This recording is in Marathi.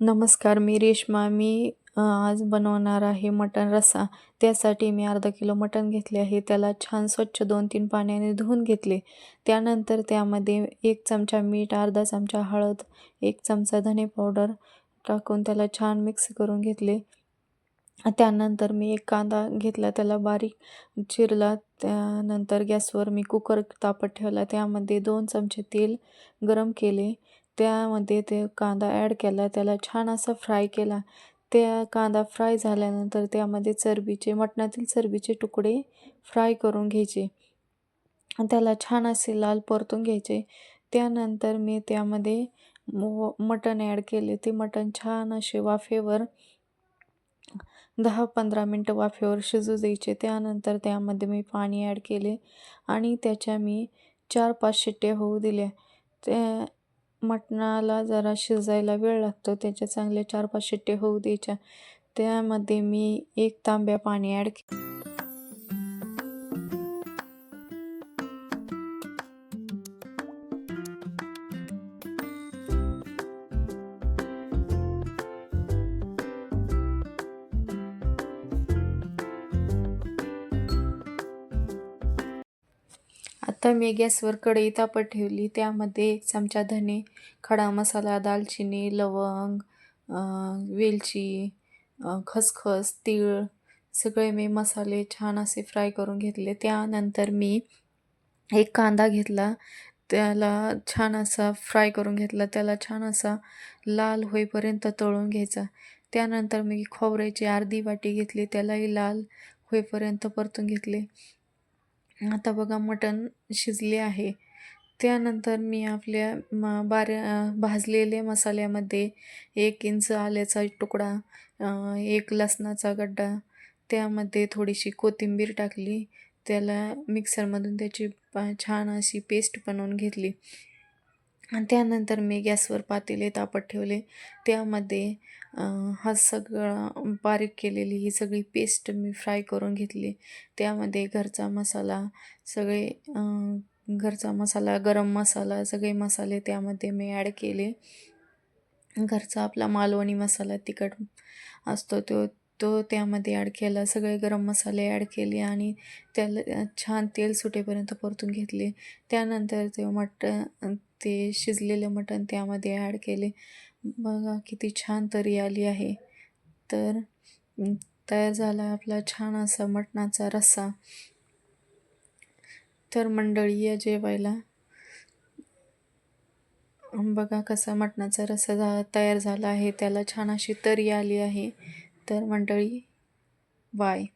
नमस्कार मी रेश्मा. मी आज बनवणार आहे मटण रस्सा. त्यासाठी मी अर्धा किलो मटण घेतले आहे. त्याला छान स्वच्छ दोन तीन पाण्याने धुवून घेतले. त्यानंतर त्यामध्ये एक चमचा मीठ अर्धा चमचा हळद एक चमचा धने पावडर टाकून त्याला छान मिक्स करून घेतले. त्यानंतर मी एक कांदा घेतला. त्याला बारीक चिरला. त्यानंतर गॅसवर मी कुकर तापत ठेवला. त्यामध्ये दोन चमचे तेल गरम केले. त्यामध्ये ते कांदा ॲड केला त्याला छान असा फ्राय केला. त्या कांदा फ्राय झाल्यानंतर त्यामध्ये चरबीचे मटणातील चरबीचे तुकडे फ्राय करून घ्यायचे. त्याला छान असे लाल परतून घ्यायचे. त्यानंतर मी त्यामध्ये मटण ॲड केले. ते मटण छान असे वाफेवर दहा पंधरा मिनटं वाफेवर शिजू द्यायचे. त्यानंतर त्यामध्ये मी पाणी ॲड केले आणि त्याच्या मी चार पाच शिट्ट्या होऊ दिल्या. त्या मटणाला जरा शिजायला वेळ लागतो. त्याच्या चांगले चार पाच शिट्टे होऊ द्यायच्या. त्यामध्ये मी एक तांब्या पाणी ॲड आता मी गॅसवर कढई तापत ठेवली. त्यामध्ये एक चमचा धने खडा मसाला दालचिनी लवंग वेलची खसखस तीळ सगळे मी मसाले छान असे फ्राय करून घेतले. त्यानंतर मी एक कांदा घेतला. त्याला छान असा फ्राय करून घेतला. त्याला छान असा लाल होईपर्यंत तळून घ्यायचा. त्यानंतर मी खोबऱ्याची अर्धी वाटी घेतली. त्यालाही लाल होईपर्यंत परतून घेतले. आता बघा मटण शिजले आहे. त्यानंतर मी आपल्या म बाऱ्या भाजलेल्या मसाल्यामध्ये एक इंच आल्याचा तुकडा एक लसणाचा गड्डा त्यामध्ये थोडीशी कोथिंबीर टाकली. त्याला मिक्सरमधून त्याची छान अशी पेस्ट बनवून घेतली. त्यानंतर मी गॅसवर पातेले तापत ठेवले. त्यामध्ये हा सगळा बारीक केलेली ही सगळी पेस्ट मी फ्राय करून घेतली. त्यामध्ये घरचा मसाला सगळे घरचा मसाला गरम मसाला सगळे मसाले त्यामध्ये मी ॲड केले. घरचा आपला मालवणी मसाला तिखट असतो तो तो त्यामध्ये ॲड केला सगळे गरम मसाले ॲड केले आणि त्याला छान तेल सुटेपर्यंत परतून घेतले. त्यानंतर ते मटण ते शिजलेले मटण त्यामध्ये ॲड केले. बघा किती छान तरी आली आहे. तर तयार झाला आपला छान असा मटणाचा रस्सा. तर मंडळी या जेवायला. बघा कसा मटणाचा रस्सा झा तयार झाला आहे. त्याला छान अशी तरी आली आहे. तर मंडळी बाय.